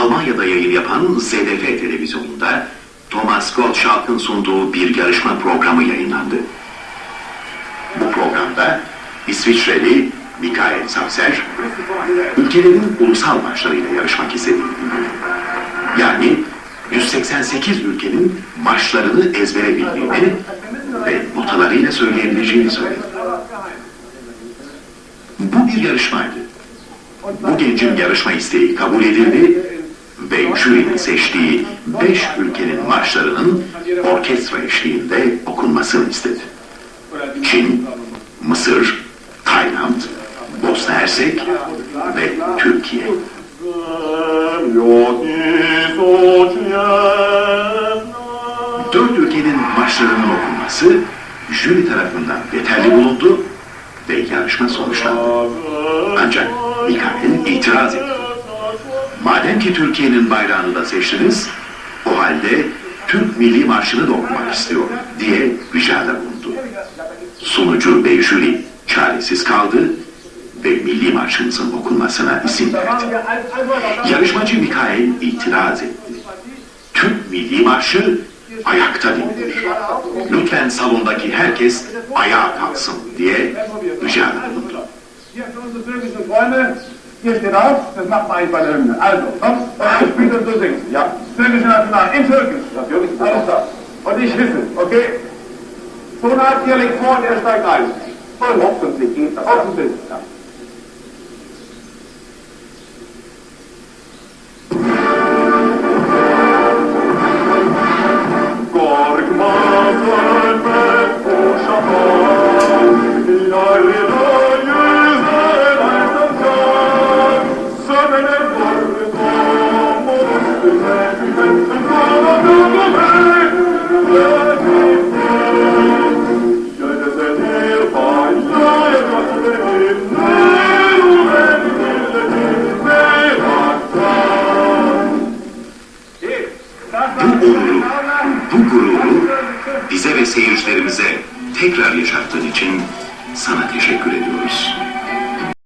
Almanya'da yayın yapan ZDF televizyonunda Thomas Gottschalk'ın sunduğu bir yarışma programı yayınlandı. Bu programda İsviçreli Mikael Savser, ülkelerin ulusal maçlarıyla yarışmak istedi. Yani 188 ülkenin maçlarını ezbere bildiğini ve notalarıyla söyleyebileceğini söyledi. Bu bir yarışmaydı. Bu gencin yarışma isteği kabul edildi ve jürinin seçtiği beş ülkenin marşlarının orkestra eşliğinde okunmasını istedi. Çin, Mısır, Tayland, Bosna Hersek ve Türkiye. Dört ülkenin marşlarının okunması jüri tarafından yeterli bulundu ve yarışma sonuçlandı. Ancak Mikael itiraz etti. Madem ki Türkiye'nin bayrağını da seçtiniz, o halde Türk Milli Marşı'nı da okumak istiyorum diye ricada bulundu. Sunucu jüri çaresiz kaldı ve Milli Marşımızın okunmasına isim verdi. Yarışmacı Mikael itiraz etti. Türk Milli Marşı ayakta dinlenir. Lütfen salondaki herkes ayağa kalksın diye ricada bulundu. Zählt ihr das? Das macht man eigentlich bei der Hymne. Also, sonst, was du spielst und du singst. Ja. Türkische National, in Türkisch. Natürlich. Alles das. Und ich hilfe, okay? So hat ihr legt vor und er steigt ein. Voll hoffentlich geht das. Hoffentlich. Ja. Korkma, Korkma, Korkma, Korkma, bu gururu bize ve seyircilerimize tekrar yaşattığın için sana teşekkür ediyoruz.